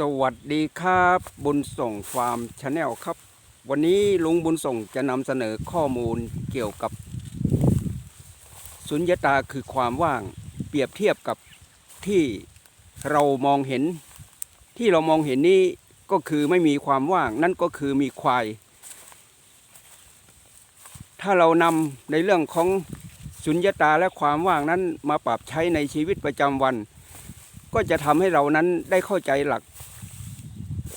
สวัสดีครับ บุญส่งฟาร์มชาแนลครับ วันนี้ลุงบุญส่งจะนำเสนอข้อมูลเกี่ยวกับ สุญญตาคือความว่างเปรียบเทียบกับที่เรามองเห็น ที่เรามองเห็นนี้ก็คือไม่มีความว่าง นั่นก็คือมีควาย ถ้าเรานำในเรื่องของสุญญตาและความว่างนั้นมาปรับใช้ในชีวิตประจำวันก็จะทำให้เรานั้นได้เข้าใจหลัก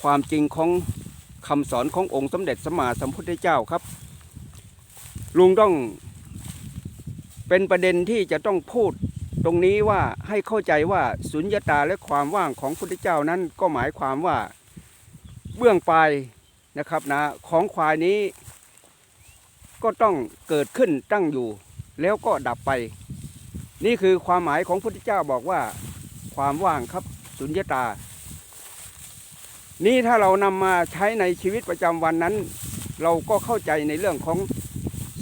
ความจริงของคำสอนขององค์สมเด็จสมมาสัมพุทธเจ้าครับ ลุงต้องเป็นประเด็นที่จะต้องพูดตรงนี้ว่าให้เข้าใจว่าสุญญตาและความว่างของพุทธเจ้านั้นก็หมายความว่าเบื้องปลายนะครับนะของควายนี้ ก็ต้องเกิดขึ้นตั้งอยู่ แล้วก็ดับไป นี่คือความหมายของพุทธเจ้าบอกว่า ความว่างครับสุญญตา นี่ถ้าเรานำมาใช้ในชีวิตประจำวันนั้น เราก็เข้าใจในเรื่องของ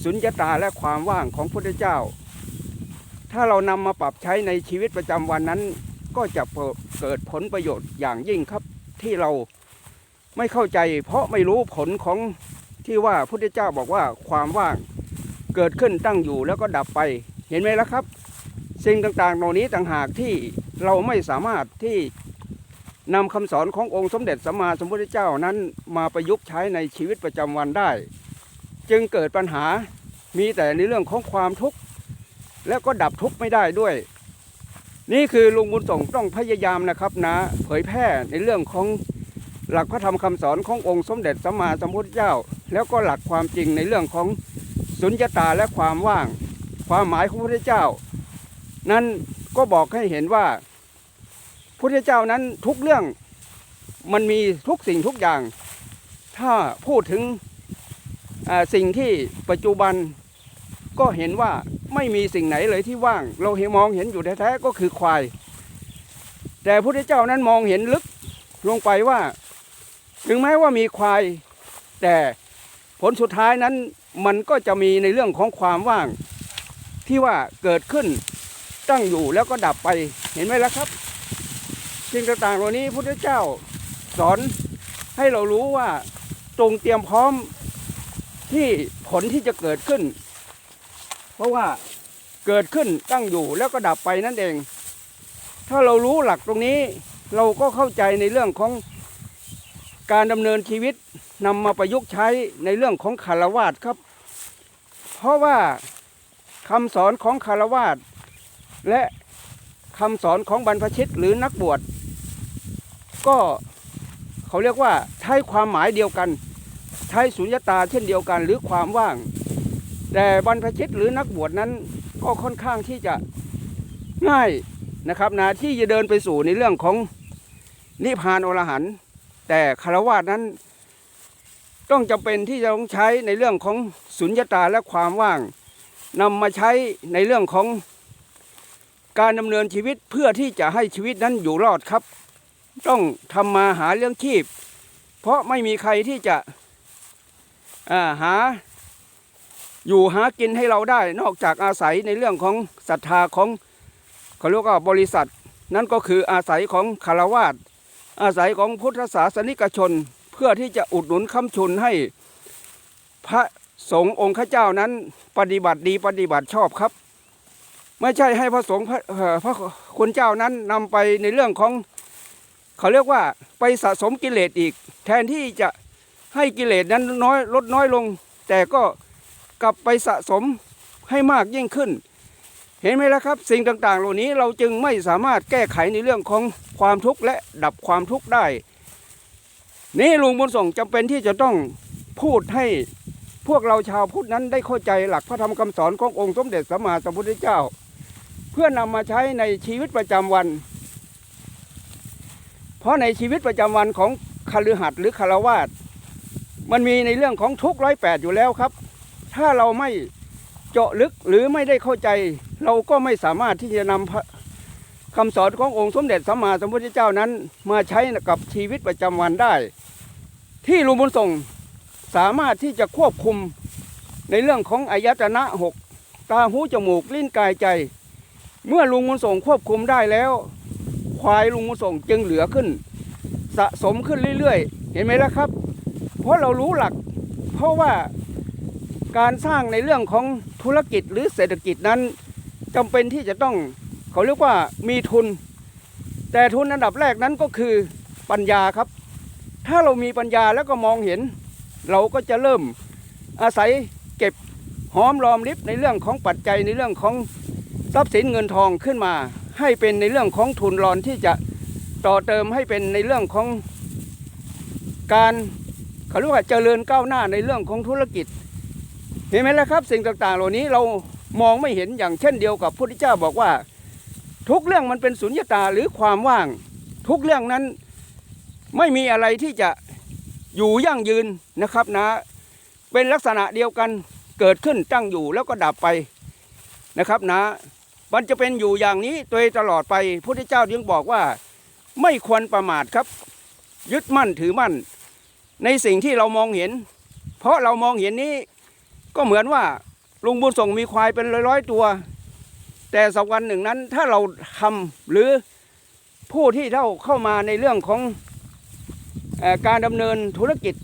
สุญญตาและความว่างของพุทธเจ้า ถ้าเรานำมาปรับใช้ในชีวิตประจำวันนั้น ก็จะเกิดผลประโยชน์อย่างยิ่งครับที่เราไม่เข้าใจ เพราะไม่รู้ผลของที่ว่าพุทธเจ้าบอกว่าความว่างเกิดขึ้นตั้งอยู่แล้วก็ดับไปเห็นไหมล่ะครับ สิ่งต่างๆ เหล่านี้ต่างหากที่เราไม่สามารถที่ นำคำสอนขององค์สมเด็จสัมมาสัมพุทธเจ้านั้นมาประยุกต์ใช้ในชีวิตประจำวันได้ จึงเกิดปัญหามีแต่ในเรื่องของความทุกข์แล้วก็ดับทุกข์ไม่ได้ด้วย นี่คือลุงบุญส่งต้องพยายามนะครับนะเผยแพร่ในเรื่องของหลักพระธรรมคำสอนขององค์สมเด็จสัมมาสัมพุทธเจ้า แล้วก็หลักความจริงในเรื่องของสุญญตาและความว่าง ความหมายของพระพุทธเจ้า นั้นก็บอกให้เห็นว่า พุทธเจ้านั้นทุกเรื่องมันมีทุกสิ่งทุกอย่าง ถ้าพูดถึงสิ่งที่ปัจจุบันก็เห็นว่าไม่มีสิ่งไหนเลยที่ว่าง เราเห็นมองเห็นอยู่แท้ๆก็คือควาย แต่พุทธเจ้านั้นมองเห็นลึกลงไปว่า ถึงแม้ว่ามีควาย แต่ผลสุดท้ายนั้นมันก็จะมีในเรื่องของความว่าง ที่ว่าเกิดขึ้นตั้งอยู่แล้วก็ดับไปเห็นไหมล่ะครับ สิ่งต่างๆเหล่านี้พุทธเจ้าสอนให้เรารู้ว่าตรงเตรียมพร้อมที่ผลที่จะเกิดขึ้น เพราะว่าเกิดขึ้นตั้งอยู่แล้วก็ดับไปนั่นเอง ถ้าเรารู้หลักตรงนี้ เราก็เข้าใจในเรื่องของการดำเนินชีวิตนำมาประยุกต์ใช้ในเรื่องของคารวาสครับ เพราะว่าคำสอนของคารวาสและคำสอนของบรรพชิตหรือนักบวช ก็เขาเรียกว่าใช้ความหมายเดียวกัน ใช้สุญญตาเช่นเดียวกัน หรือความว่าง แต่บรรพชิตหรือนักบวชนั้นก็ค่อนข้างที่จะง่ายนะครับนะที่จะเดินไปสู่ในเรื่องของนิพพานอรหันต์แต่คารวะนั้น ต้องจำเป็นที่จะต้องใช้ในเรื่องของสุญญตาและความว่างนำมาใช้ในเรื่องของการดำเนินชีวิตเพื่อที่จะให้ชีวิตนั้นอยู่รอดครับ ต้องทำมาหาเลี้ยงชีพ เพราะไม่มีใครที่จะาหาอยู่หากินให้เราได้ นอกจากอาศัยในเรื่องของศรัทธาของเขาเรียกว่าบริษัท นั่นก็คืออาศัยของคารวาสอาศัยของพุทธศาสนิกชนเพื่อที่จะอุดหนุนค้ำชุนให้พระสงฆ์องค์ข้าเจ้านั้นปฏิบัติดีปฏิบัติชอบครับ ไม่ใช่ให้พระสงฆ์พระพระคุณเจ้านั้นนำไปในเรื่องของ เขาเรียกว่าไปสะสมกิเลสอีก แทนที่จะให้กิเลสนั้นน้อยลดน้อยลง แต่ก็กลับไปสะสมให้มากยิ่งขึ้น เห็นไหมล่ะครับ สิ่งต่างๆ เหล่านี้เราจึงไม่สามารถแก้ไขในเรื่องของความทุกข์และดับความทุกข์ได้ นี่ลุงบุญส่งจำเป็นที่จะต้องพูดให้พวกเราชาวพุทธนั้นได้เข้าใจหลักพระธรรมคำสอนขององค์สมเด็จสัมมาสัมพุทธเจ้า เพื่อนำมาใช้ในชีวิตประจำวัน เพราะในชีวิตประจำวันของคฤหัสถ์หรือคารวาสมันมีในเรื่องของทุกร้อยแปดอยู่แล้วครับ ถ้าเราไม่เจาะลึกหรือไม่ได้เข้าใจ เราก็ไม่สามารถที่จะนำคำสอนขององค์สมเด็จสัมมาสัมพุทธเจ้านั้น มาใช้กับชีวิตประจำวันได้ ที่ลุงบุญส่งสามารถที่จะควบคุมในเรื่องของอายตนะหกตาหูจมูกลิ้นกายใจ เมื่อลุงบุญส่งควบคุมได้แล้ว ควายลุงบุส่งจึงเหลือขึ้น สะสมขึ้นเรื่อยๆ เห็นไหมล่ะครับ เพราะเรารู้หลัก เพราะว่าการสร้างในเรื่องของธุรกิจหรือเศรษฐกิจนั้นจำเป็นที่จะต้องเขาเรียกว่ามีทุน แต่ทุนอันดับแรกนั้นก็คือปัญญาครับ ถ้าเรามีปัญญาแล้วก็มองเห็น เราก็จะเริ่มอาศัยเก็บหอมรอมริบในเรื่องของปัจจัยในเรื่องของทรัพย์สินเงินทองขึ้นมา ให้เป็นในเรื่องของทุนรอนที่จะต่อเติมให้เป็นในเรื่องของการเขาเรียกว่าเจริญก้าวหน้าในเรื่องของธุรกิจ เห็นไหมล่ะครับ สิ่งต่างๆ เหล่านี้เรามองไม่เห็นอย่างเช่นเดียวกับพระพุทธเจ้าบอกว่า ทุกเรื่องมันเป็นสุญญตาหรือความว่าง ทุกเรื่องนั้นไม่มีอะไรที่จะอยู่ยั่งยืนนะครับนะ เป็นลักษณะเดียวกันเกิดขึ้นตั้งอยู่แล้วก็ดับไปนะครับนะ มันจะเป็นอยู่อย่างนี้โดยตลอดไปพระพุทธเจ้ายังบอกว่าไม่ควรประมาทครับ ยึดมั่นถือมั่น ในสิ่งที่เรามองเห็น เพราะเรามองเห็นนี้ก็เหมือนว่าลุงบุญส่งมีควายเป็นร้อยๆตัว แต่สักวันหนึ่งนั้นถ้าเราทำหรือผู้ที่เท่าเข้ามาในเรื่องของอการดำเนินธุรกิจ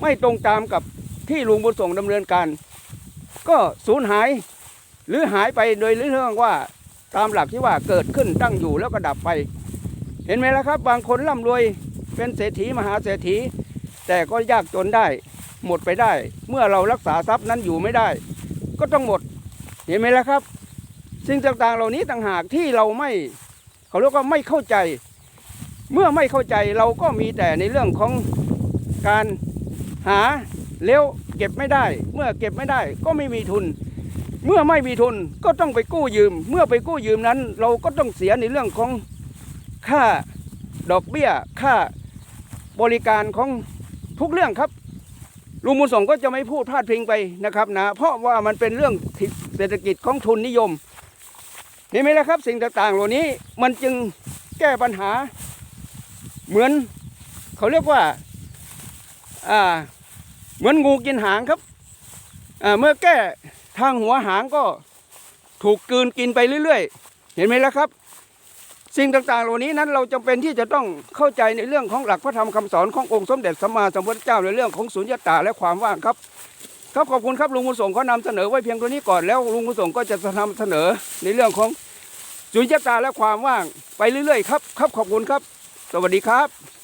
ไม่ตรงตามกับที่ลุงบุญส่งดำเนินการ ก็สูญหาย หรือหายไปโดยเรื่องว่าตามหลักที่ว่าเกิดขึ้นตั้งอยู่แล้วก็ดับไป เห็นไหมล่ะครับ บางคนร่ำรวยเป็นเศรษฐีมหาเศรษฐี แต่ก็ยากจนได้ หมดไปได้ เมื่อเรารักษาทรัพย์นั้นอยู่ไม่ได้ ก็ต้องหมด เห็นไหมล่ะครับ สิ่งต่างๆเหล่านี้ต่างหากที่เราไม่เขาเรียกว่าไม่เข้าใจ เมื่อไม่เข้าใจเราก็มีแต่ในเรื่องของการหาเลี้ยวเก็บไม่ได้ เมื่อเก็บไม่ได้ก็ไม่มีทุน เมื่อไม่มีทุนก็ต้องไปกู้ยืม เมื่อไปกู้ยืมนั้น เราก็ต้องเสียในเรื่องของค่าดอกเบี้ย ค่าบริการของทุกเรื่องครับลุงบุญส่งก็จะไม่พูดพลาดพิงไปนะครับนะเพราะว่ามันเป็นเรื่องเศรษฐกิจของทุนนิยมเห็นไหมล่ะครับ สิ่งต่างๆ เหล่านี้มันจึงแก้ปัญหา เหมือนเขาเรียกว่าอ่าเหมือนงูกินหางครับอ่าเมื่อแก้ ทางหัวหางก็ถูกกืนกินไปเรื่อย ๆ เห็นไหมล่ะครับ สิ่งต่างๆ เหล่านี้นั้นเราจำเป็นที่จะต้องเข้าใจในเรื่องของหลักพระธรรมคำสอนขององค์สมเด็จสัมมาสัมพุทธเจ้าในเรื่องของสุญญตาและความว่างครับ ครับขอบคุณครับลุงบุญส่งเขานำเสนอไว้เพียงตัวนี้ก่อนแล้วลุงบุญส่งก็จะนำเสนอในเรื่องของสุญญตาและความว่างไปเรื่อยๆครับครับขอบคุณครับ สวัสดีครับ